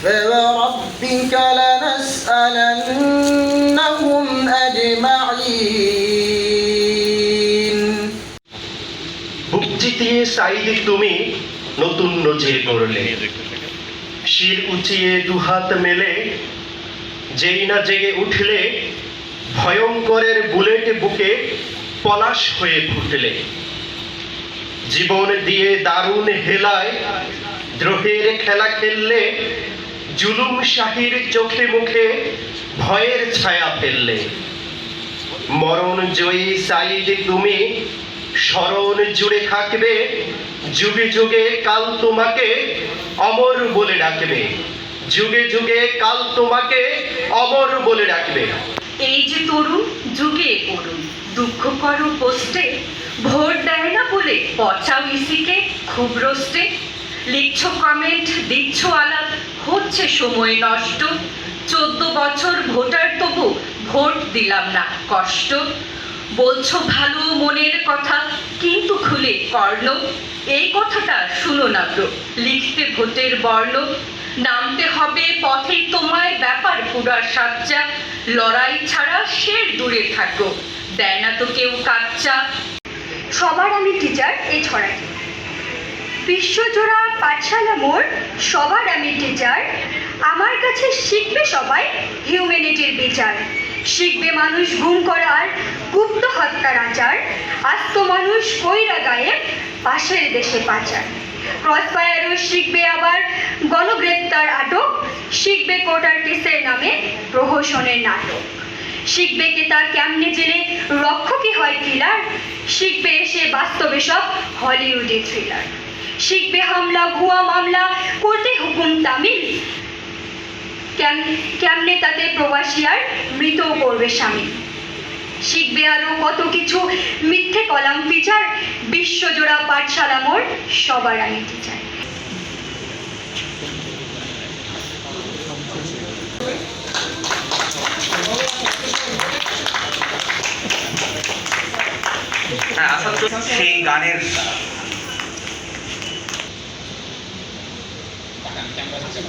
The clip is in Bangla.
فوربك لنسألنهم أجمعين বুক জিতিয়ে সাইদে তুমি নতুন নজির করলে শির উঁচিয়ে দুহাত মেলে যেই না জেগে উঠলে ভয়ঙ্করের বুলেট বুকে পলাশ হয়ে ফুটলে জীবন দিয়ে দারুণ হেলায় দ্রোহের খেলা খেললে জুলুম শাহির চোখে মুখে, ভয়ের ছায়া ফেললে। মরণ জয়ী সাইডে তুমি স্মরণ জুড়ে থাকবে। যুগে যুগে কাল তোমাকে অমর বলে ডাকবে। যুগে যুগে কাল তোমাকে অমর বলে ডাকবে। এই যে তরুণ, যুগে করুন দুঃখ করো পোস্টে, ভোট দেয় না বলে পচাও ইসিকে খুব রোস্টে। লিখছো কমেন্ট দিচ্ছ আলাপ হচ্ছে সময় নষ্ট। চোদ্দ বছর ভোটার তবু ভোট দিলাম না কষ্ট। বলছো ভালো মনের কথা, কিন্তু খুলে কর্ণ এই কথাটা শুনো না ব্রো, লিখতে ভোটের বর্ণ। নামতে হবে পথে তোমায়, ব্যাপার পুরা সাজ্জা। লড়াই ছাড়া শের দূরে থাকো, দেয় না তো কেউ কাচ্চা। সবার আমি টিচার এই ছড়াই বিশ্বজোড়া পাঠশালা মোড়, সবার আমি টিচার আমার কাছে শিখবে সবাই হিউম্যানিটির বিচার। শিখবে মানুষ গুম করার, গুপ্ত হত্যার আচার। আস্ত মানুষ কইরা গায়ে পাশের দেশে পাচার। ক্রসফায়ারও শিখবে আবার গণগ্রেপ্তার আটক। শিখবে কোটার কেসের নামে প্রহসনের নাটক। শিখবে কে তা কেমনে জেলে, রক্ষকই হয় কিলার শিখবে এসে বাস্তবে সব হলিউডে থ্রিলার শিখবে হামলা, ভুয়া মামলা করতে হুকুম তামিল। কেমনে তাতে প্রবাসী আর মৃত করবে স্বামী। শিখবে আরও কত কিছু, মিথ্যে কলাম ফিচার বিশ্বজোড়া পাঠশালা মোর সবার আমি টিচার হ্যাঁ সেই গানের ต่างจังหวัด